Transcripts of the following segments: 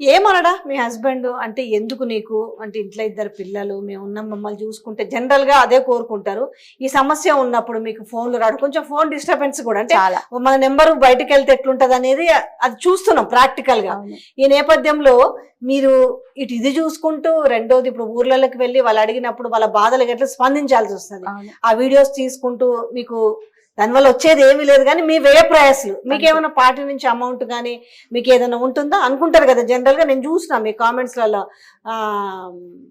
ఏమనడా మీ husband అంటే ఎందుకు నీకు? అంటే ఇంట్లో ఇద్దరు పిల్లలు మేము ఉన్నాం మమ్మల్ని చూసుకుంటే జనరల్గా అదే కోరుకుంటారు. ఈ సమస్య ఉన్నప్పుడు మీకు ఫోన్లు రాడు కొంచెం ఫోన్ డిస్టర్బెన్స్ కూడా. అంటే చాలా. మన నెంబర్ బయటకు వెళ్తే ఎట్లుంటది అనేది అది చూస్తున్నాం ప్రాక్టికల్గా అవును. ఈ నేపథ్యంలో మీరు ఇటు ఇది చూసుకుంటూ రెండోది ఇప్పుడు ఊర్లలోకి వెళ్ళి వాళ్ళు అడిగినప్పుడు వాళ్ళ బాధలకు ఎట్లా స్పందించాల్సి వస్తుంది. ఆ వీడియోస్ తీసుకుంటూ మీకు దానివల్ల వచ్చేది ఏమీ లేదు కానీ మీ వ్యయ ప్రయాసాలు. మీకు ఏమైనా పార్టీ నుంచి అమౌంట్ కానీ మీకు ఏదైనా ఉంటుందా? అనుకుంటారు కదా జనరల్గా నేను చూసిన మీ కామెంట్స్లలో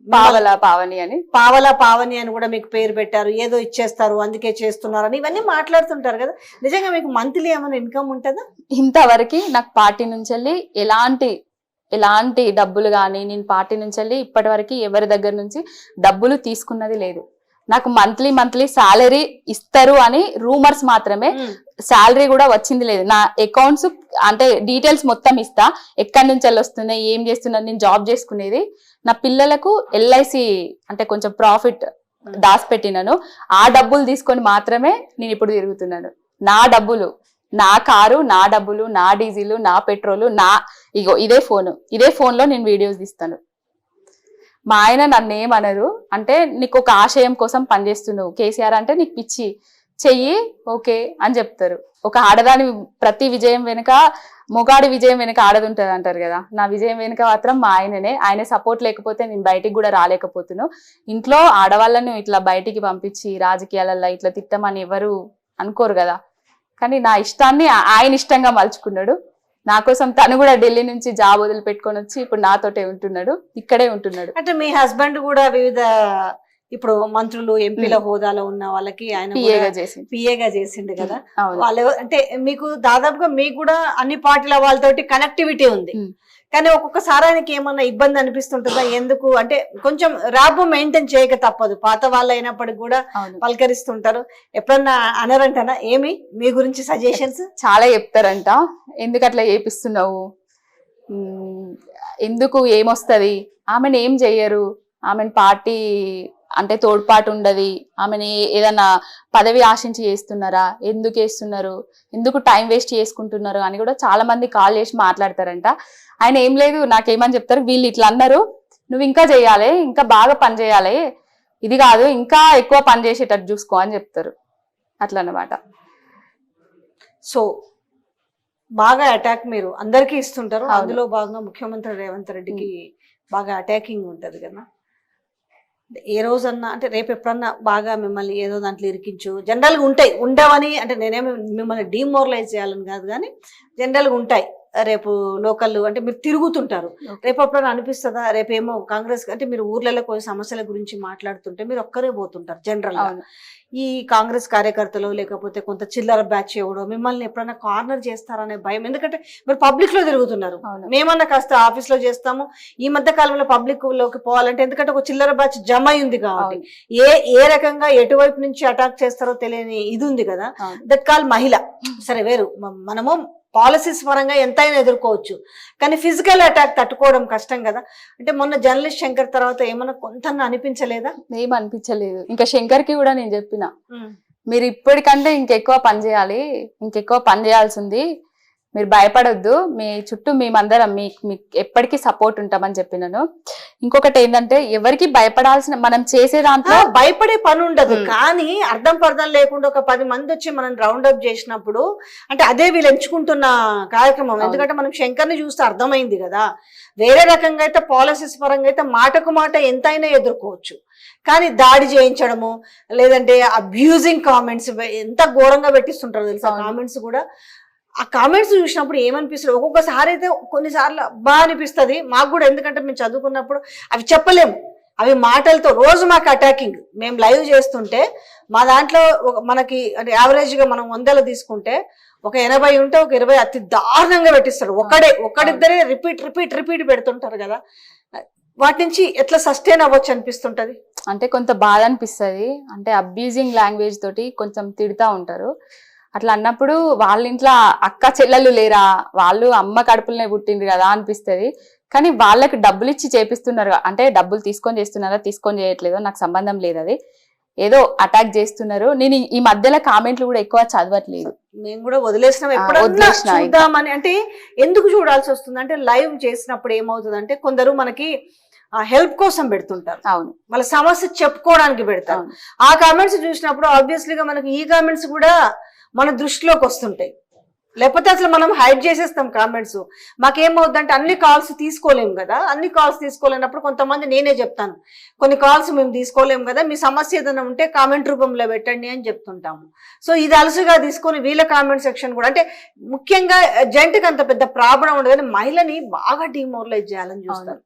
పావల పావని అని. పావలా పావని అని కూడా మీకు పేరు పెట్టారు ఏదో ఇచ్చేస్తారు అందుకే చేస్తున్నారు అని ఇవన్నీ మాట్లాడుతుంటారు కదా. నిజంగా మీకు మంత్లీ ఏమైనా ఇన్కమ్ ఉంటుందా? ఇంతవరకు నాకు పార్టీ నుంచి వెళ్ళి ఎలాంటి ఎలాంటి డబ్బులు కానీ నేను పార్టీ నుంచి వెళ్ళి ఇప్పటి వరకు ఎవరి దగ్గర నుంచి డబ్బులు తీసుకున్నది లేదు. నాకు మంత్లీ మంత్లీ సాలరీ ఇస్తారు అని రూమర్స్ మాత్రమే శాలరీ కూడా వచ్చింది లేదు. నా అకౌంట్స్ అంటే డీటెయిల్స్ మొత్తం ఇస్తా. ఎక్కడి నుంచి వెళ్ళి వస్తున్నాయి ఏం చేస్తున్నా నేను జాబ్ చేసుకునేది. నా పిల్లలకు ఎల్ఐసి అంటే కొంచెం ప్రాఫిట్ దాచిపెట్టినాను. ఆ డబ్బులు తీసుకొని మాత్రమే నేను ఇప్పుడు తిరుగుతున్నాను. నా డబ్బులు నా కారు నా డబ్బులు నా డీజిల్ నా పెట్రోల్ నా ఇగో ఇదే ఫోన్ ఇదే ఫోన్లో నేను వీడియోస్ తీస్తాను. మా ఆయన నన్ను ఏమనరు అంటే నీకు ఒక ఆశయం కోసం పనిచేస్తున్నావు. కేసీఆర్ అంటే నీకు పిచ్చి. చెయ్యి ఓకే అని చెప్తారు. ఒక ఆడదాని ప్రతి విజయం వెనుక మొగాడి విజయం వెనుక ఆడది ఉంటుంది అంటారు కదా. నా విజయం వెనుక మాత్రం మా ఆయననే. ఆయన సపోర్ట్ లేకపోతే నేను బయటికి కూడా రాలేకపోతున్నాను ఇంట్లో ఆడవాళ్ళను ఇట్లా బయటికి పంపించి రాజకీయాలలో ఇట్లా తిట్టమని ఎవరు అనుకోరు కదా. కానీ నా ఇష్టాన్ని ఆయన ఇష్టంగా మలుచుకున్నాడు. నా కోసం తను కూడా ఢిల్లీ నుంచి జాబ్ వదిలి పెట్టుకొని వచ్చి ఇప్పుడు నాతోటే ఉంటున్నాడు ఇక్కడే ఉంటున్నాడు. అంటే మీ హస్బెండ్ కూడా వివిధ ఇప్పుడు మంత్రులు ఎంపీల హోదాలో ఉన్న వాళ్ళకి ఆయన పిఏగా చేసిండు. కదా. వాళ్ళు అంటే మీకు దాదాపుగా మీకు కూడా అన్ని పార్టీల వాళ్ళతోటి కనెక్టివిటీ ఉంది. కానీ ఒక్కొక్కసారి ఆయనకి ఏమన్నా ఇబ్బంది అనిపిస్తుంటుందా? ఎందుకు? అంటే కొంచెం ర్యాబ్ మెయింటైన్ చేయక తప్పదు. పాత వాళ్ళు అయినప్పటికి కూడా పలకరిస్తుంటారు. ఎప్పుడన్నా అనరంటనా? ఏమి? మీ గురించి సజెషన్స్ చాలా చెప్తారంట. ఎందుకు అట్లా చేపిస్తున్నావు? ఎందుకు ఏమొస్తుంది? ఆమెను ఏం చెయ్యరు? ఆమెను పార్టీ అంటే తోడ్పాటు ఉండదు. ఆమెని ఏదైనా పదవి ఆశించి చేస్తున్నారా? ఎందుకు చేస్తున్నారు? ఎందుకు టైం వేస్ట్ చేసుకుంటున్నారు? అని కూడా చాలా మంది కాల్ చేసి మాట్లాడతారంట. ఆయన ఏం లేదు నాకేమని చెప్తారు? వీళ్ళు ఇట్లా అన్నారు. నువ్వు ఇంకా చేయాలి ఇంకా బాగా పని చేయాలి. ఇది కాదు ఇంకా ఎక్కువ పని చేసేటట్టు చూసుకో అని చెప్తారు. అట్లా అన్నమాట సో బాగా అటాక్ మీరు అందరికీ ఇస్తుంటారు. అందులో భాగంగా ముఖ్యమంత్రి రేవంత్ రెడ్డికి బాగా అటాకింగ్ ఉంటది కదా. ఏ రోజన్నా అంటే రేపు ఎప్పుడన్నా బాగా మిమ్మల్ని ఏదో దాంట్లో ఇరికించు. జనరల్గా ఉంటాయి. ఉండవని అంటే నేనేమి మిమ్మల్ని డిమోరలైజ్ చేయాలని కాదు కానీ జనరల్గా ఉంటాయి. రేపు లోకల్ అంటే మీరు తిరుగుతుంటారు. రేపు అప్పుడన్నా అనిపిస్తుందా? రేపేమో కాంగ్రెస్ అంటే మీరు ఊర్లలో కొన్ని సమస్యల గురించి మాట్లాడుతుంటే మీరు ఒక్కరే పోతుంటారు జనరల్ ఈ కాంగ్రెస్ కార్యకర్తలు లేకపోతే కొంత చిల్లర బ్యాచ్ ఎవడో మిమ్మల్ని ఎప్పుడైనా కార్నర్ చేస్తారనే భయం. ఎందుకంటే మీరు పబ్లిక్లో తిరుగుతున్నారు మేమన్నా కాస్త ఆఫీస్లో చేస్తాము. ఈ మధ్య కాలంలో పబ్లిక్లోకి పోవాలంటే ఎందుకంటే ఒక చిల్లర బ్యాచ్ జమ అయింది కాబట్టి. ఏ ఏ రకంగా ఎటువైపు నుంచి అటాక్ చేస్తారో తెలియని ఇది ఉంది కదా. దట్ కాల్ మహిళ. సరే వేరు. మనము పాలసీస్ పరంగా ఎంతైనా ఎదుర్కోవచ్చు. కానీ ఫిజికల్ అటాక్ తట్టుకోవడం కష్టం కదా. అంటే మొన్న జర్నలిస్ట్ శంకర్ తర్వాత ఏమన్నా కొంత అనిపించలేదా? ఏం అనిపించలేదు. ఇంకా శంకర్కి కూడా నేను చెప్పిన. మీరు ఇప్పటికంటే ఇంకెక్కువ పని చేయాలి ఇంకెక్కువ పని చేయాల్సి ఉంది మీరు భయపడొద్దు. మీ చుట్టూ మేమందరం మీ మీకు ఎప్పటికీ సపోర్ట్ ఉంటామని చెప్పినాను. ఇంకొకటి ఏంటంటే ఎవరికి భయపడాల్సిన మనం చేసే దాంట్లో భయపడే పని ఉండదు. కానీ అర్థం పర్థం లేకుండా ఒక పది మంది వచ్చి మనం రౌండ్ అప్ చేసినప్పుడు అంటే అదే వీళ్ళు ఎంచుకుంటున్న కార్యక్రమం. ఎందుకంటే మనం శంకర్ని చూస్తే అర్థమైంది కదా. వేరే రకంగా అయితే పాలసీస్ పరంగా అయితే మాటకు మాట ఎంతైనా ఎదుర్కోవచ్చు. కానీ దాడి చేయించడము లేదంటే అబ్యూజింగ్ కామెంట్స్ ఎంత ఘోరంగా పెట్టిస్తుంటారు తెలుసా. కామెంట్స్ కూడా ఆ కామెంట్స్ చూసినప్పుడు ఏమనిపిస్తుంది ఒక్కొక్కసారి అయితే కొన్నిసార్లు బాగా అనిపిస్తుంది. మాకు కూడా ఎందుకంటే మేము చదువుకున్నప్పుడు అవి చెప్పలేము. అవి మాటలతో రోజు మాకు అటాకింగ్ మేము లైవ్ చేస్తుంటే మా దాంట్లో మనకి అంటే యావరేజ్గా మనం వందలు తీసుకుంటే ఒక ఎనభై ఉంటే ఒక ఇరవై అతి దారుణంగా పెట్టిస్తాడు. ఒకడే ఒకడిద్దరే రిపీట్ రిపీట్ రిపీట్ పెడుతుంటారు కదా. వాటి నుంచి ఎట్లా సస్టైన్ అవ్వచ్చు అనిపిస్తుంటది? అంటే కొంత బాధ అనిపిస్తుంది. అంటే అబ్యూజింగ్ లాంగ్వేజ్ తోటి కొంచెం తిడతా ఉంటారు. అట్లా అన్నప్పుడు వాళ్ళ ఇంట్లో అక్క చెల్లెలు లేరా? వాళ్ళు అమ్మ కడుపులనే పుట్టిండ్రు కదా అనిపిస్తుంది. కానీ వాళ్ళకి డబ్బులు ఇచ్చి చేపిస్తున్నారు అంటే డబ్బులు తీసుకొని చేస్తున్నారా తీసుకొని చేయట్లేదో నాకు సంబంధం లేదు అది. ఏదో అటాక్ చేస్తున్నారు. నేను ఈ- మధ్యలో కామెంట్లు కూడా ఎక్కువ చదవట్లేదు. మేము కూడా వదిలేసినాం. అంటే ఎందుకు చూడాల్సి వస్తుంది? అంటే లైవ్ చేసినప్పుడు ఏమవుతుంది అంటే కొందరు మనకి హెల్ప్ కోసం పెడుతుంటారు. అవును. వాళ్ళ సమస్య చెప్పుకోవడానికి పెడతారు. ఆ కామెంట్స్ చూసినప్పుడు ఆబ్వియస్లీగా మనకి ఈ కామెంట్స్ కూడా మన దృష్టిలోకి వస్తుంటాయి. లేకపోతే అసలు మనం హైడ్ చేసేస్తాం కామెంట్స్ మాకేమవుద్దంటే అన్ని కాల్స్ తీసుకోలేము కదా. అన్ని కాల్స్ తీసుకోలేనప్పుడు కొంతమంది నేనే చెప్తాను. కొన్ని కాల్స్ మేము తీసుకోలేము కదా. మీ సమస్య ఏదైనా ఉంటే కామెంట్ రూపంలో పెట్టండి అని చెప్తుంటాము. సో ఇది అలసుగా తీసుకొని వీళ్ళ కామెంట్ సెక్షన్ కూడా అంటే ముఖ్యంగా జంటకి అంత పెద్ద ప్రాబ్లం ఉండదు కానీ మహిళని బాగా డిమోరలైజ్ చేయాలని చూస్తారు.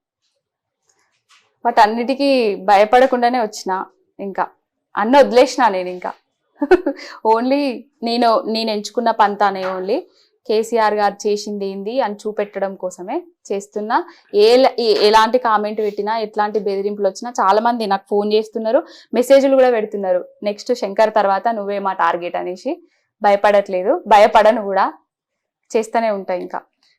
బట్ అన్నిటికీ భయపడకుండానే వచ్చిన ఇంకా. అన్న వదిలేసిన నేను ఇంకా. ఓన్లీ నేను నేను ఎంచుకున్న పంతానే ఓన్లీ. కేసీఆర్ గారు చేసింది ఏంది అని చూపెట్టడం కోసమే చేస్తున్నా. ఏ ఎలాంటి కామెంట్ పెట్టినా ఎట్లాంటి బెదిరింపులు వచ్చినా చాలా మంది నాకు ఫోన్ చేస్తున్నారు మెసేజ్లు కూడా పెడుతున్నారు. నెక్స్ట్ శంకర్ తర్వాత నువ్వే మా టార్గెట్ అనేసి భయపడట్లేదు. భయపడను కూడా. చేస్తూనే ఉంటాయి ఇంకా.